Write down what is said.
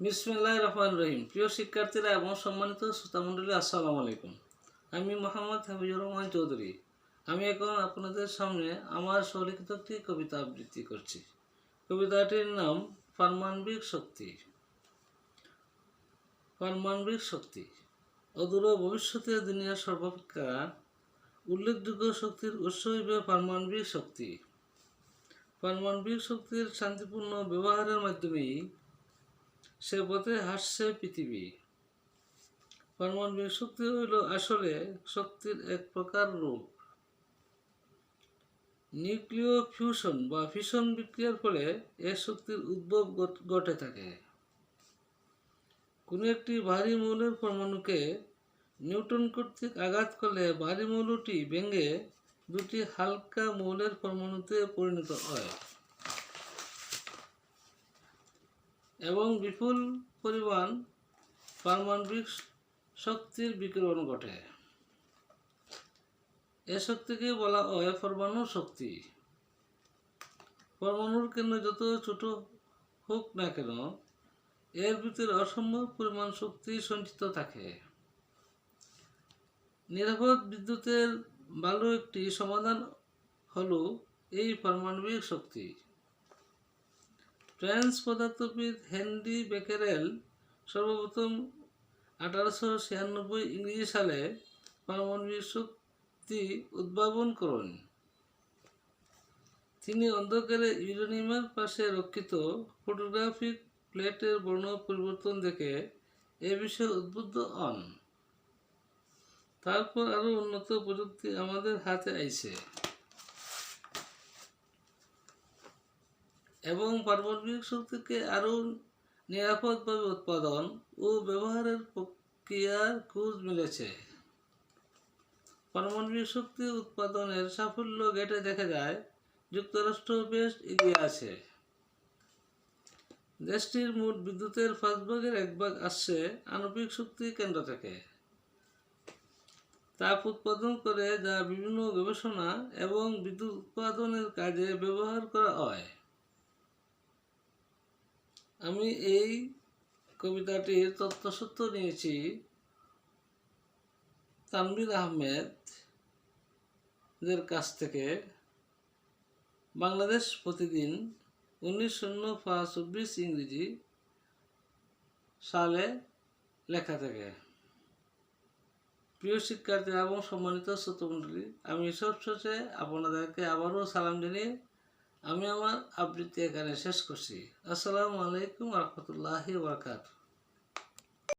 বিসমিল্লাহ রহমান রহিম। প্রিয় শিক্ষার্থীরা এবং সম্মানিত শ্রোতামণ্ডলী আসসালামু আলাইকুম আমি মোহাম্মদ হাবিজুর রহমান চৌধুরী। আমি এখন আপনাদের সামনে আমার স্বলিখিত একটি কবিতা আবৃত্তি করছি। কবিতাটির নাম পারমাণবিক শক্তি। পারমাণবিক শক্তি। অদূর ভবিষ্যতে দুনিয়ার সর্বাপেক্ষা উল্লেখযোগ্য শক্তির উৎস হইবে পারমাণবিক শক্তি। পারমাণবিক শক্তির শান্তিপূর্ণ ব্যবহারের মাধ্যমেই সে পথে হাসছে পৃথিবী। পারমাণবিক শক্তি হইল আসলে শক্তির এক প্রকার রূপ। নিউক্লিয় ফিউশন বা ফিশন বিক্রিয়ার ফলে এ শক্তির উদ্ভব ঘটে থাকে। কোনো একটি ভারী মৌলের পরমাণুকে নিউটন কর্তৃক আঘাত করলে ভারী মৌলটি ভেঙে দুটি হালকা মৌলের পরমাণুতে পরিণত হয়। এবং বিপুল পরিমাণ পারমাণবিক শক্তির বিকিরণ ঘটে। এ শক্তিকে বলা হয় পরমাণু শক্তি। পরমাণুর কেন্দ্র যত ছোট হোক না কেন, এর ভিতরে অসম্ভব পরিমাণ শক্তি সঞ্চিত থাকে। নিরাপদ বিদ্যুতের ভালো একটি সমাধান হলো এই পারমাণবিক শক্তি। ফ্রেঞ্চ পদার্থবিদ হেনরি বেকেরেল সর্বপ্রথম আঠারোশো ছিয়ানব্বই ইংরেজি সালে পারমাণবিক শক্তি উদ্ভাবন করেন। তিনি অন্ধকারে ইউরেনিয়ামের পাশে রক্ষিত ফটোগ্রাফিক প্লেটের বর্ণ পরিবর্তন দেখে এ বিষয়ে উদ্বুদ্ধ হন। তারপর আরও উন্নত প্রযুক্তি আমাদের হাতে আইছে। এবং পারমাণবিক শক্তিকে আরও নিরাপদভাবে উৎপাদন ও ব্যবহারের প্রক্রিয়ার খোঁজ মিলেছে। পারমাণবিক শক্তি উৎপাদনের সাফল্য ঘেটে দেখা যায়, যুক্তরাষ্ট্র বেশ এগিয়ে আছে। দেশটির মোট বিদ্যুতের পাঁচ ভাগের এক ভাগ আসছে আণবিক শক্তি কেন্দ্র থেকে। তাপ উৎপাদন করে যা বিভিন্ন গবেষণা এবং বিদ্যুৎ উৎপাদনের কাজে ব্যবহার করা হয়। আমি এই কবিতাটির তথ্যসূত্র নিয়েছি। তানবির আহমেদ দের কাছ থেকে। বাংলাদেশ প্রতিদিন উনিশ শূন্য পাঁচ চব্বিশ ইংরেজি সালে লেখা থেকে। প্রিয় শিক্ষার্থী এবং সম্মানিত শ্রোতমণ্ডলী, আমি সবশেষে আপনাদেরকে আবারও সালাম জানিয়ে আমি আমার আবৃত্তি এখানে শেষ করছি। আসসালামু আলাইকুম রহমতুল্লাহি বারকাতুহ।